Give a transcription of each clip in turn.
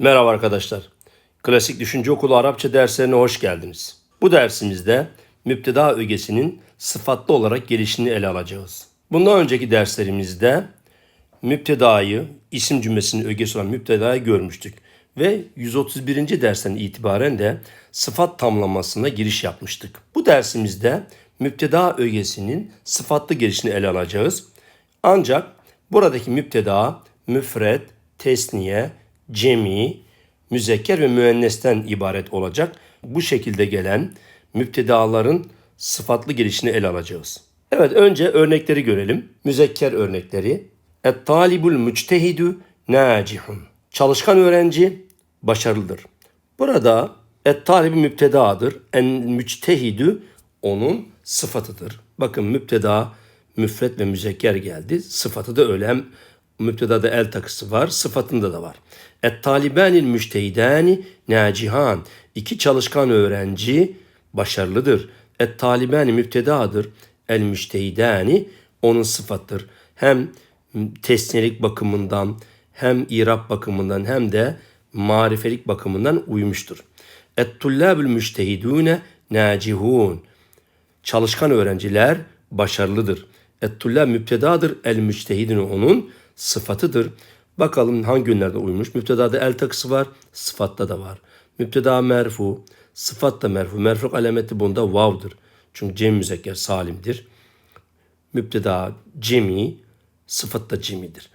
Merhaba arkadaşlar. Klasik Düşünce Okulu Arapça derslerine hoş geldiniz. Bu dersimizde müpteda ögesinin sıfatlı olarak gelişini ele alacağız. Bundan önceki derslerimizde müptedayı, isim cümlesinin ögesi olan müptedayı görmüştük. Ve 131. dersten itibaren de sıfat tamlamasına giriş yapmıştık. Bu dersimizde müpteda ögesinin sıfatlı gelişini ele alacağız. Ancak buradaki müpteda, müfred, tesniye, cemi, müzekker ve müennesten ibaret olacak. Bu şekilde gelen müptedaların sıfatlı gelişini ele alacağız. Evet önce örnekleri görelim. Müzekker örnekleri. Et-talibul müctehidü nacihun. Çalışkan öğrenci başarılıdır. Burada et-talibi müptedadır. En müctehidü onun sıfatıdır. Bakın müpteda, müfret ve müzekker geldi. Sıfatı da öyle. Hem müptedada el takısı var, sıfatında da var. Et talibanil müştehidani nacihan. İki çalışkan öğrenci başarılıdır. Et talibani müptedadır. El müştehidani onun sıfattır. Hem tesniyelik bakımından hem irap bakımından hem de marifelik bakımından uymuştur. Et tullabül müştehidune nacihun. Çalışkan öğrenciler başarılıdır. Et-tullab müptedadır. El müçtehidin onun sıfatıdır. Bakalım hangi günlerde uymuş. Müptedada el takısı var. Sıfatta da var. Müpteda merfu. Sıfat da merfu. Merfu alameti bunda vav'dır. Çünkü cem müzekker salimdir. Müpteda cemi. Sıfat da cemidir.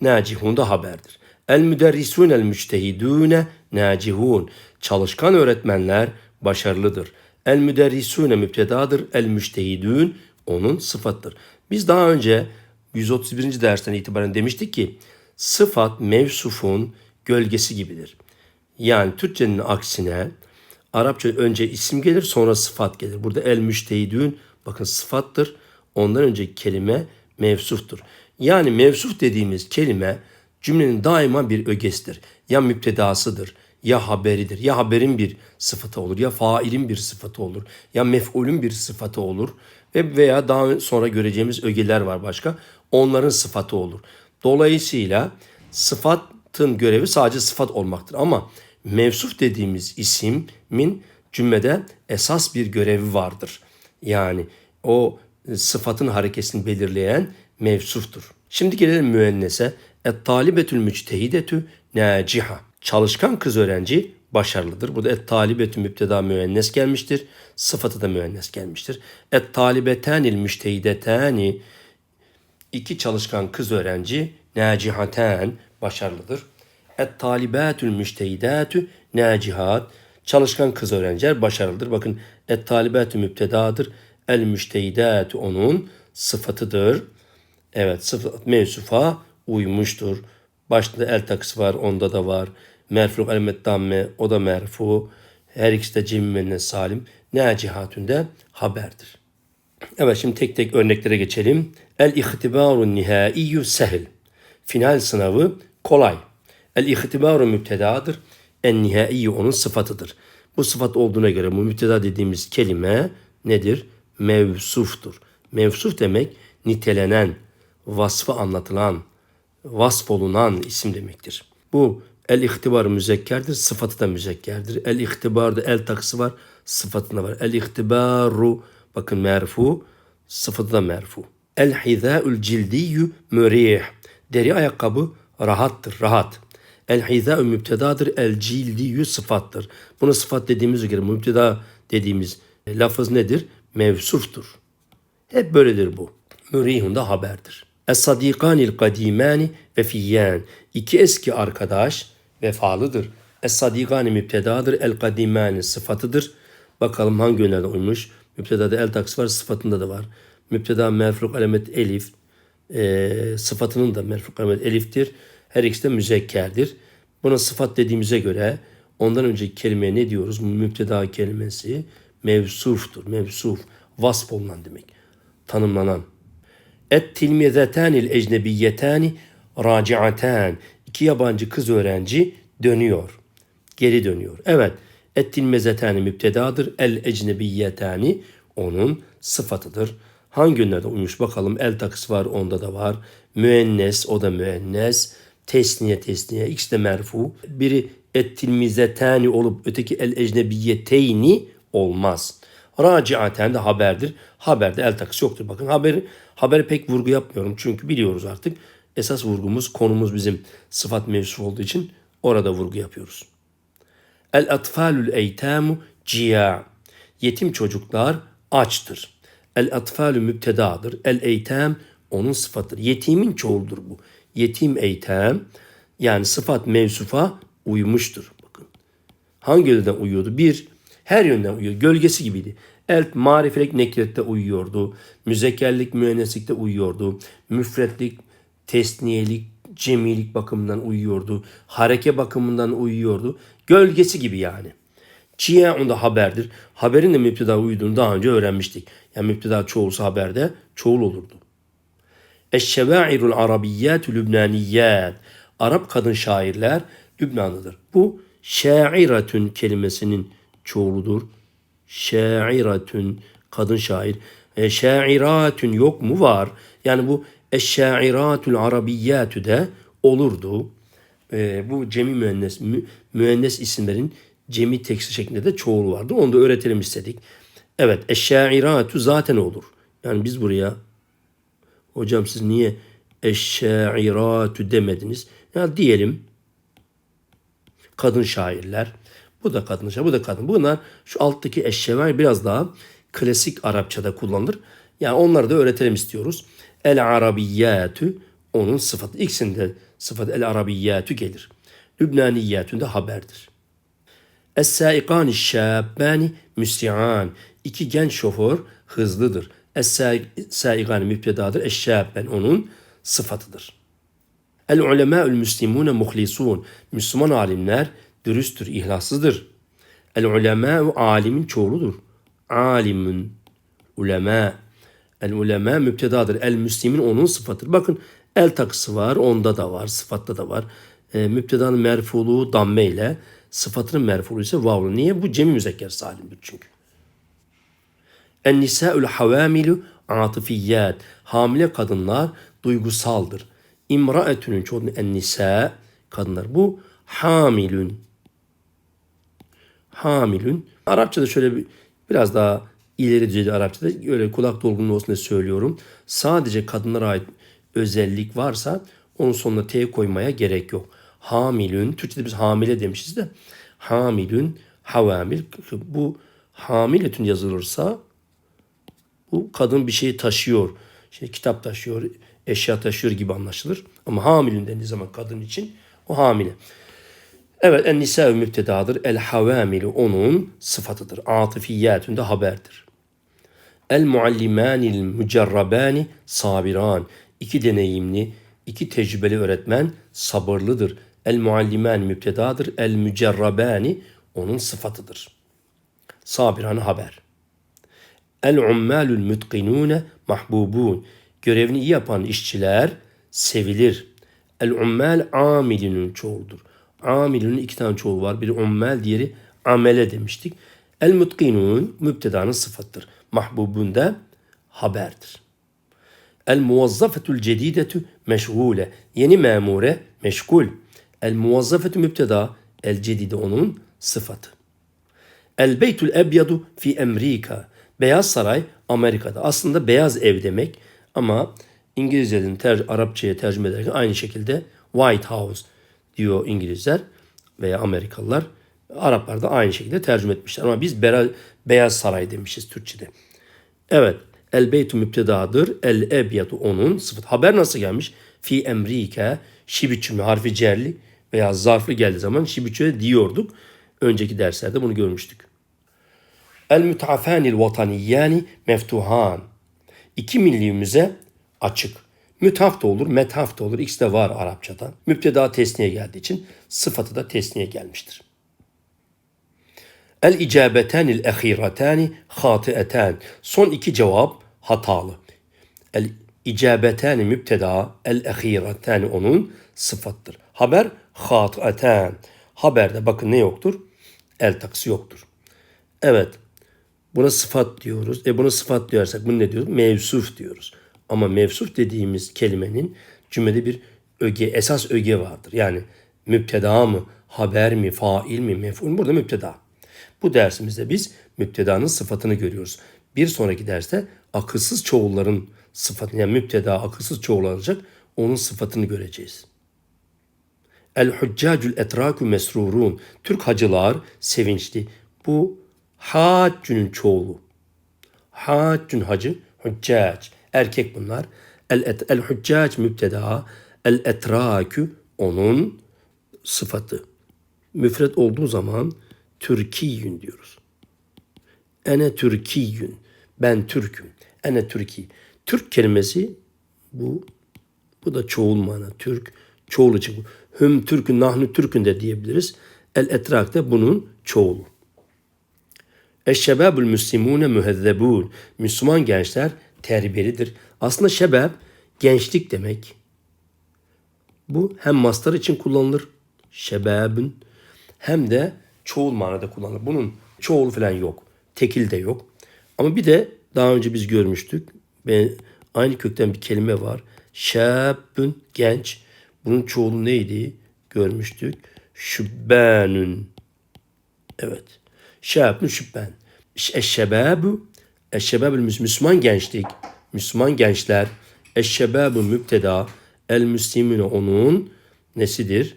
Nacihun da haberdir. El müderrisun el müçtehidune nacihun. Çalışkan öğretmenler başarılıdır. El müderrisune müptedadır. El müştehidün onun sıfattır. Biz daha önce 131. dersten itibaren demiştik ki sıfat mevsufun gölgesi gibidir. Yani Türkçenin aksine Arapça önce isim gelir sonra sıfat gelir. Burada el müştehidün bakın sıfattır. Ondan önce kelime mevsuftur. Yani mevsuf dediğimiz kelime cümlenin daima bir ögesidir. Ya müptedasıdır ya haberidir. Ya haberin bir sıfatı olur ya failin bir sıfatı olur ya mef'ulün bir sıfatı olur ve veya daha sonra göreceğimiz ögeler var başka. Onların sıfatı olur. Dolayısıyla sıfatın görevi sadece sıfat olmaktır ama mevsuf dediğimiz isimin cümlede esas bir görevi vardır. Yani o sıfatın hareketini belirleyen mevsuftur. Şimdi gelelim müennese. Et talibetül müctehidetü naciha. Çalışkan kız öğrenci başarılıdır. Burada et talibetü müpteda müennes gelmiştir. Sıfatı da müennes gelmiştir. Et talibetenil müştehidetani iki çalışkan kız öğrenci nacihaten başarılıdır. Et talibatül müştehidatü nacihat çalışkan kız öğrenciler başarılıdır. Bakın et talibatü müptedadır. El müştehidatü onun sıfatıdır. Evet sıfat mevsufa uymuştur. Başta el takısı var onda da var. Merfu alimet damme o da merfu. Her ikisi de cemmenle salim. Nacihatünde haberdir. Evet şimdi tek tek örneklere geçelim. El ihtibaru nihaiyyü sehil. Final sınavı kolay. El ihtibaru müptedadır. En nihaiyyü onun sıfatıdır. Bu sıfat olduğuna göre bu müpteda dediğimiz kelime nedir? Mevsuftur. Mevsuf demek nitelenen, vasfı anlatılan, vasf olunan isim demektir. Bu el ihtibar müzekkerdir, sıfatı da müzekkerdir. El ihtibarda el takısı var, sıfatında var. El ihtibaru bakın merfu, sıfatı da merfu. El hizâül cildiyyü mürih. Deri ayakkabı rahattır, rahat. El hizâü müptedadır, el cildiyyü sıfattır. Buna sıfat dediğimiz göre müpteda dediğimiz lafız nedir? Mevsuftur. Hep böyledir bu. Mürihun da haberdir. Es-sadikanil kadimani ve fiyyan. İki eski arkadaş vefalıdır. Es-sadikani müptedadır. El-kadimani sıfatıdır. Bakalım hangi yönlerde uymuş. Müptedada el taksı var, sıfatında da var. Müpteda merfuk alamet elif. E, sıfatının da merfuk alamet eliftir. Her ikisi de müzekkerdir. Buna sıfat dediğimize göre ondan önceki kelimeye ne diyoruz? Müpteda kelimesi mevsuftur. Mevsuf, vasf olunan demek. Tanımlanan. Et tilmizetanil ecnebiyetani raciatan. İki yabancı kız öğrenci dönüyor. Geri dönüyor. Evet. Et tilmizetani müptedadır. El ecnebiyetani onun sıfatıdır. Hangi günlerde uymuş bakalım. El takısı var onda da var. Müennes o da müennes. tesniye tesniye. İkisi de merfu. Biri ettilmizetani olup öteki el ecnebiyeteyni olmaz. Raciaten de haberdir. Haberde el takısı yoktur. Bakın haberi, haberi pek vurgu yapmıyorum. Çünkü biliyoruz artık. Esas vurgumuz konumuz bizim sıfat mevsuf olduğu için orada vurgu yapıyoruz. El atfalul eytamu ciya. Yetim çocuklar açtır. El atfalu müptedadır. El eytam onun sıfatıdır. Yetimin çoğuldur bu. Yetim eytam yani sıfat mevsufa uymuştur. Bakın. Hangi yönden uyuyordu? Bir, her yönden uyuyor. Gölgesi gibiydi. El marifelik nekirette uyuyordu. Müzekkerlik müenneslikte uyuyordu. Müfretlik, tesniyelik, cemilik bakımından uyuyordu. Hareke bakımından uyuyordu. Gölgesi gibi yani. Çiye onda haberdir. Haberin de müpteda uyduğunu daha önce öğrenmiştik. Yani müpteda çoğulsa haberde çoğul olurdu. Eşşevairul arabiyyatü lübnaniyyat. Arap kadın şairler Lübnanlıdır. Bu şairatün kelimesinin çoğuludur. Şairatün kadın şair. E, şairatün yok mu? Var. Yani bu eşşairatül arabiyyatü de olurdu. E, bu cemi müennes, mü, müennes isimlerin cemi teksti şeklinde de çoğulu vardı. Onu da öğretelim istedik. Evet, eşşairatü zaten olur. Yani biz buraya hocam siz niye eşşairatü demediniz? Ya diyelim kadın şairler. Bu da kadın şair, bu da kadın. Bunlar şu alttaki eşşevair biraz daha klasik Arapçada kullanılır. Yani onları da öğretelim istiyoruz. El arabiyyatü onun sıfatı. İkisinde sıfat el arabiyyatü gelir. Lübnaniyyatü de haberdir. Es-saikani şabbani müsti'an. İki genç şoför hızlıdır. Es-saikani müptedadır. Eşşabben onun sıfatıdır. El ulemâ'ül müslimûne muhlisûn. Müslüman alimler dürüsttür, ihlassızdır. El ulemâ'u alimin çoğuludur. Alimun ulema. El ulema müptedadır. El müslimin onun sıfatıdır. Bakın el takısı var, onda da var, sıfatta da var. E, müptedanın merfuluğu damme ile sıfatının merfulu ise vavlu. Niye? Bu cemi müzekker salimdir çünkü. En nisa'ül havamilu atıfiyyat. Hamile kadınlar duygusaldır. İmraetünün çoğunluğu en nisa kadınlar. Bu hamilün. Hamilün. Arapçada şöyle bir biraz daha ileri düzeyde Arapçada öyle kulak dolgunluğu olsun diye söylüyorum. Sadece kadınlara ait özellik varsa onun sonuna T koymaya gerek yok. Hamilün, Türkçe'de biz hamile demişiz de hamilün, havamil. Bu hamiletün yazılırsa bu kadın bir şeyi taşıyor. İşte kitap taşıyor, eşya taşıyor gibi anlaşılır. Ama hamilün dendiği zaman kadın için o hamile. Evet en nisa müptedadır. El havamilu onun sıfatıdır. Atıfiyyatün de haberdir. El muallimanil mücerrabani sabiran. İki deneyimli, iki tecrübeli öğretmen sabırlıdır. El mualliman müptedadır. El mücerrabani onun sıfatıdır. Sabiran haber. El ummalul mutqinune mahbubun. Görevini iyi yapan işçiler sevilir. El ummal amilinin çoğuldur. Amilinin iki tane çoğulu var. Biri ummal, diğeri amele demiştik. El mutqinun müptedanın sıfattır. Mahbubun da haberdir. El muvazzafetul cedidetü meşgule. Yeni memure meşgul. El muvazzafetü müpteda. El cedide onun sıfatı. El beytul ebyadu fi Amerika. Beyaz Saray Amerika'da. Aslında beyaz ev demek ama İngilizce'den ter, Arapçaya tercüme ederken aynı şekilde White House diyor İngilizler veya Amerikalılar. Araplar da aynı şekilde tercüme etmişler ama biz Beyaz Saray demişiz Türkçe'de. Evet. El beytu müptedadır. El ebyatu onun sıfat. Haber nasıl gelmiş? Fi emrike şibiçümü harfi cerli veya zarflı geldiği zaman şibiçüye diyorduk. Önceki derslerde bunu görmüştük. El müteafanil vataniyyani meftuhan. İki milli müze açık. Mütaf da olur, metaf da olur. İkisi de var Arapçada. Müpteda tesniye geldiği için sıfatı da tesniye gelmiştir. El icabetenil ehiratani hatieten. Son iki cevap hatalı. El icabetani müpteda, el ehiratani onun sıfattır. Haber hatieten. Haberde bakın ne yoktur? El takısı yoktur. Evet. Buna sıfat diyoruz. E buna sıfat diyorsak bunu ne diyoruz? Mevsuf diyoruz. Ama mevsuf dediğimiz kelimenin cümlede bir öge, esas öge vardır. Yani müpteda mı, haber mi, fail mi, mef'ul mü? Burada müpteda. Bu dersimizde biz müptedanın sıfatını görüyoruz. Bir sonraki derste akılsız çoğulların sıfatını yani müpteda akılsız çoğul olacak onun sıfatını göreceğiz. El huccacul etraku mesrurun. Türk hacılar sevinçli. Bu haccünün çoğulu. Haccün hacı, huccac. Erkek bunlar. El, et, el huccac müpteda. El etrakü onun sıfatı. Müfret olduğu zaman Türkiyün diyoruz. Ene Türkiyün. Ben Türk'üm. Ene Türki. Türk kelimesi bu bu da çoğul mana. Türk çoğul için. bu. Hüm Türk'ün, nahnu Türk'ün de diyebiliriz. El etrak da bunun çoğulu. Eşşebabul müslimune mühezzebun. Müslüman gençler terbiyelidir. Aslında şebab gençlik demek. Bu hem mastar için kullanılır. Şebabın hem de çoğul manada kullanılır. Bunun çoğul falan yok. Tekil de yok. Ama bir de daha önce biz görmüştük. Ben, aynı kökten bir kelime var. Şabün genç. Bunun çoğulu neydi? Görmüştük. Şübbanün. Evet. Şabün şübban. Eşşebabu. Eşşebabül Müslüman gençlik. Müslüman gençler. Eşşebabu müpteda. El müslimine onun nesidir?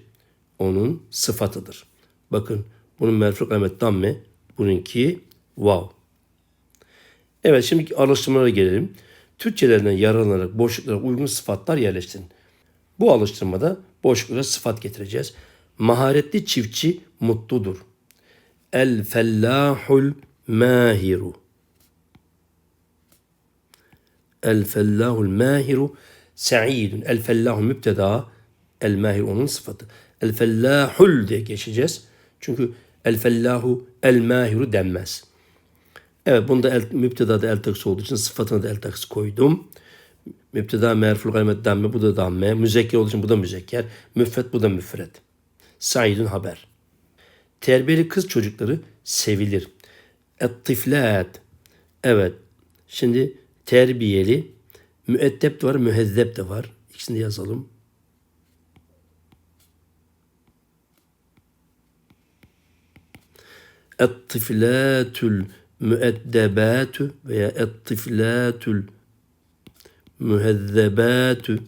Onun sıfatıdır. Bakın bunun merfuk alamet damme. Bununki vav. Evet şimdi alıştırmalara gelelim. Türkçelerinden yararlanarak boşluklara uygun sıfatlar yerleştirin. Bu alıştırmada boşluklara sıfat getireceğiz. Maharetli çiftçi mutludur. El fellahul mahiru. El fellahul mahiru sa'idun. El fellahu müpteda. El mahir onun sıfatı. El fellahul diye geçeceğiz. Çünkü el fellahu el mahiru denmez. Evet bunda el, müptedada el taksi olduğu için sıfatına da el taksi koydum. Müpteda merful gaymet damme bu da damme. Müzekker olduğu için bu da müzekker. Müfret bu da müfret. Saidun haber. Terbiyeli kız çocukları sevilir. Et-tiflat. Evet. Şimdi terbiyeli müeddep de var, mühezzep de var. İkisini de yazalım. Et-tiflatul müeddebatü veya et-tiflatul mühezzebatü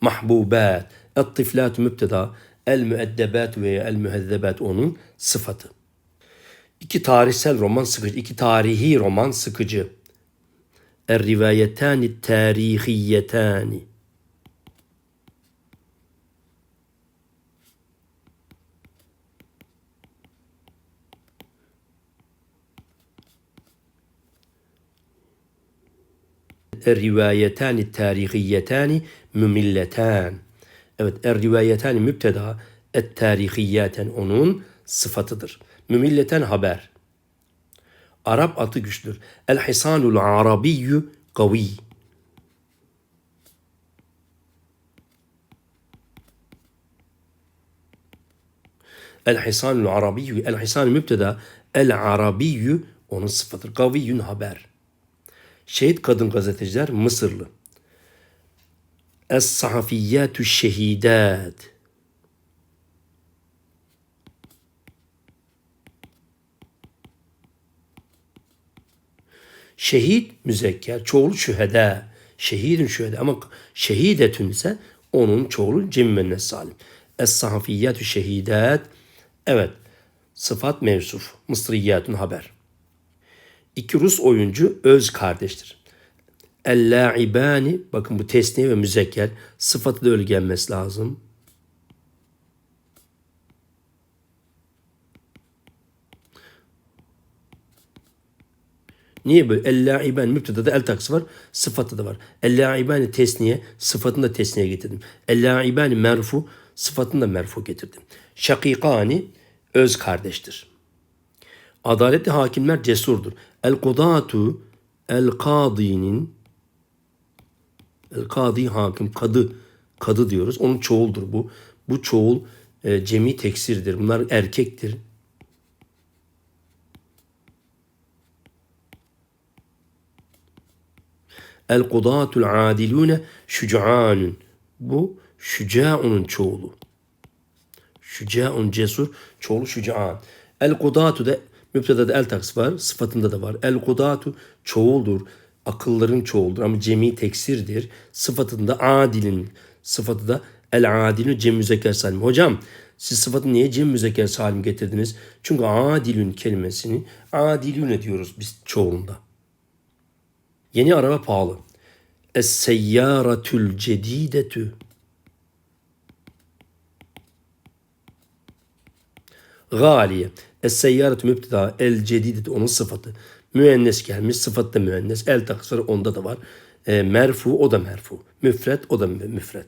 mahbubat. Et-tiflat müpteda, el müeddebat veya el mühezzebat onun sıfatı. İki tarihsel roman sıkıcı, iki tarihi roman sıkıcı. Er rivayetani tarihiyetani. Er-rivayetani tarihiyetani mümilletan. Evet, er-rivayetani müpteda, et-tarihiyyeten onun sıfatıdır. Mümilleten haber. Arap atı güçlüdür. El-hisanul arabiyyü kavi. El-hisanul arabiyyü, el-hisan müpteda, el-arabiyyü onun sıfatıdır. Kaviyyün haber. Şehit kadın gazeteciler Mısırlı. Es-sahafiyyatü şehidat. Şehit müzekker, çoğulu şüheda. Şehidin şüheda ama şehidetün ise onun çoğulu cimmennes salim. Es-sahafiyyatü şehidat. Evet, sıfat mevsuf. Mısriyatun haber. İki Rus oyuncu öz kardeştir. El-la'ibani, bakın bu tesniye ve müzekker, sıfatı da öyle gelmesi lazım. Niye böyle? El-la'iben müptedada el taksi var, sıfatı da var. El-la'ibani tesniye, sıfatını da tesniye getirdim. El-la'ibani merfu, sıfatını da merfu getirdim. Şakikani, öz kardeştir. Adaletli hakimler cesurdur. El kudatu el kadinin el kadi hakim kadı kadı diyoruz. Onun çoğuldur bu. Bu çoğul e, cemi teksirdir. Bunlar erkektir. El kudatul adilune şüca'anun. Bu şüca'unun çoğulu. Şüca'un cesur, çoğulu şüca'an. El kudatu da müptedada el taks var, sıfatında da var. El kudatu çoğuldur, akılların çoğuldur ama cemi teksirdir. Sıfatında adilin, sıfatı da el adilü cem müzekker salim. Hocam siz sıfatı niye cem müzekker salim getirdiniz? Çünkü adilün kelimesini adilüne diyoruz biz çoğulunda. Yeni araba pahalı. Es-seyyaratül cedidetü. Galiye. Es-seyyaret müpteda el cedidet onun sıfatı. Müennes gelmiş sıfat da müennes. El taksırı onda da var. E, merfu o da merfu. Müfret o da müfret.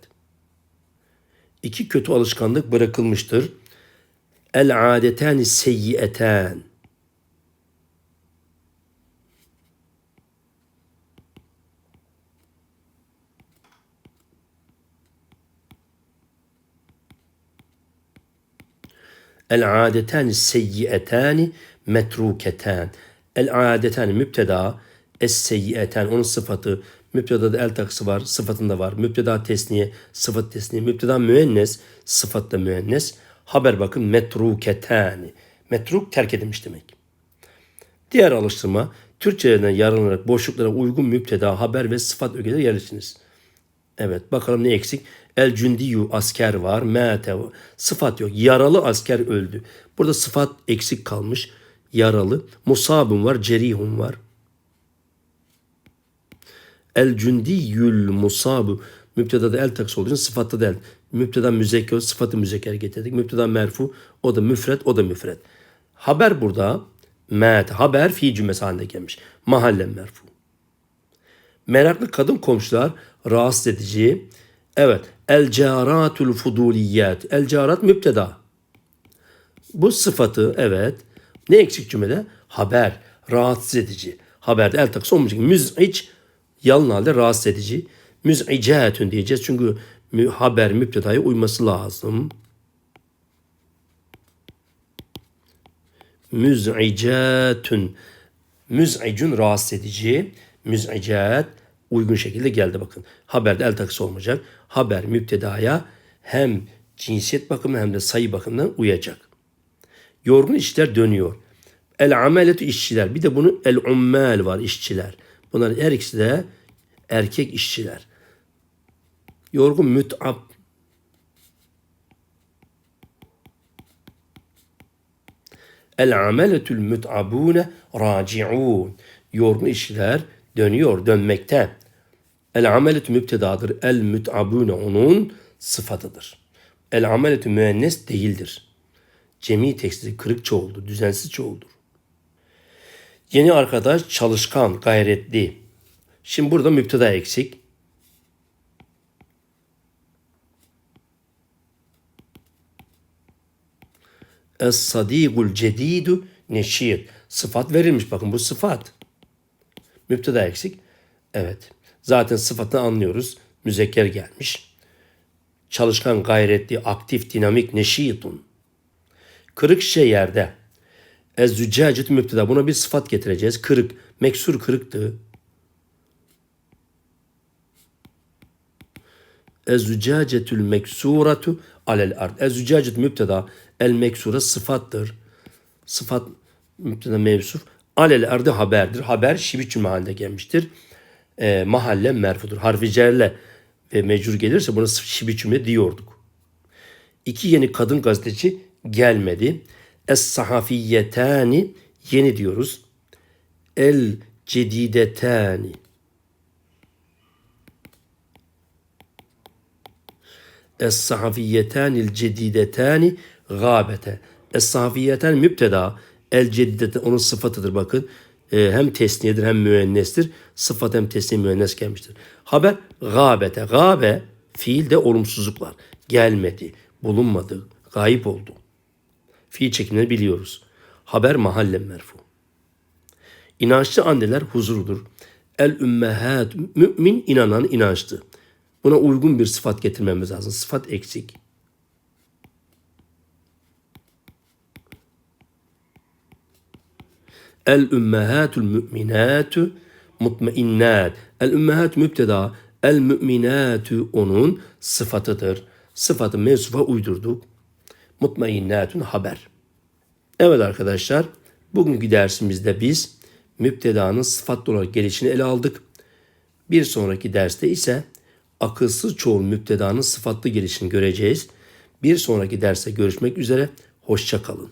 İki kötü alışkanlık bırakılmıştır. El adetani seyyiyeten. El adetani seyyiyetani metruketen. El adetani müpteda es seyyiyeten onun sıfatı müptedada el takısı var sıfatında var. Müpteda tesniye sıfat tesniye. Müpteda müennes sıfatta müennes. Haber bakın metruketani. Metruk terk edilmiş demek. Diğer alıştırma Türkçelerden yararlanarak boşluklara uygun müpteda, haber ve sıfat ögeleri yerleştiniz. Evet bakalım ne eksik? El cündiyu asker var. Mete sıfat yok. Yaralı asker öldü. Burada sıfat eksik kalmış. Yaralı. Musabun var. Cerihun var. El cündiyül musabu. Müptedada el taksı olduğu için sıfatta da el. Müpteda müzekker, sıfatı müzekker getirdik. Müpteda merfu, o da müfret, o da müfret. Haber burada, met, haber fi cümlesi halinde gelmiş. Mahallen merfu. Meraklı kadın komşular rahatsız edici. Evet. El caratul fuduliyat. El carat müpteda. Bu sıfatı evet. Ne eksik cümlede? Haber. Rahatsız edici. Haberde el takısı olmayacak. Müz'ic yalın halde rahatsız edici. Müz'icatun diyeceğiz. Çünkü haber müptedaya uyması lazım. Müz'icatun. Müz'icun rahatsız edici. Müz'icat uygun şekilde geldi bakın. Haberde el takısı olmayacak. Haber müptedaya hem cinsiyet bakımından hem de sayı bakımından uyacak. Yorgun işçiler dönüyor. El ameletü işçiler. Bir de bunun el ummel var işçiler. Bunların her ikisi de erkek işçiler. Yorgun müt'ab. El ameletül müt'abune raci'un. Yorgun işçiler dönüyor, dönmekte. El ameletü müptedadır. El müt'abune onun sıfatıdır. El ameletü müennes değildir. Cemi tekstili kırık çoğuldur, düzensiz çoğuldur. Yeni arkadaş çalışkan, gayretli. Şimdi burada müpteda eksik. Es-sadigul cedidu neşir. Sıfat verilmiş. Bakın bu sıfat. Müpteda eksik. Evet. Zaten sıfatını anlıyoruz. Müzekker gelmiş. Çalışkan, gayretli, aktif, dinamik, neşitun. Kırık şey yerde. Ez-züccacet müpteda. Buna bir sıfat getireceğiz. Kırık. Meksur kırıktı. Ez-züccacetül meksuratu alel ard. Ez-züccacet müpteda. El meksura sıfattır. Sıfat müpteda mevsuf. Alel ardı haberdir. Haber şibiç halinde gelmiştir. E, mahalle merfudur. Harfi cerle ve mecur gelirse buna şibiç cümle diyorduk. İki yeni kadın gazeteci gelmedi. Es sahafiyetani yeni diyoruz. El cedidetani. Es sahafiyetanil cedidetani gâbete. Es sahafiyeten müpteda. El cedidete onun sıfatıdır bakın. E, hem tesniyedir hem müennestir. Sıfat hem tesniye müennes gelmiştir. Haber gâbete. Gâbe fiilde olumsuzluk var. Gelmedi, bulunmadı, gayip oldu. Fiil çekimini biliyoruz. Haber mahallen merfu. İnançlı anneler huzurdur. El ümmehat mümin inanan inançlı. Buna uygun bir sıfat getirmemiz lazım. Sıfat eksik. El ümmehatul müminatü mutmainnat. El ümmehat müpteda, el müminatü onun sıfatıdır. Sıfatı mevsufa uydurduk. Mutmainnatun haber. Evet arkadaşlar, bugünkü dersimizde biz müptedanın sıfatlı olarak gelişini ele aldık. Bir sonraki derste ise akılsız çoğul müptedanın sıfatlı gelişini göreceğiz. Bir sonraki derste görüşmek üzere, hoşça kalın.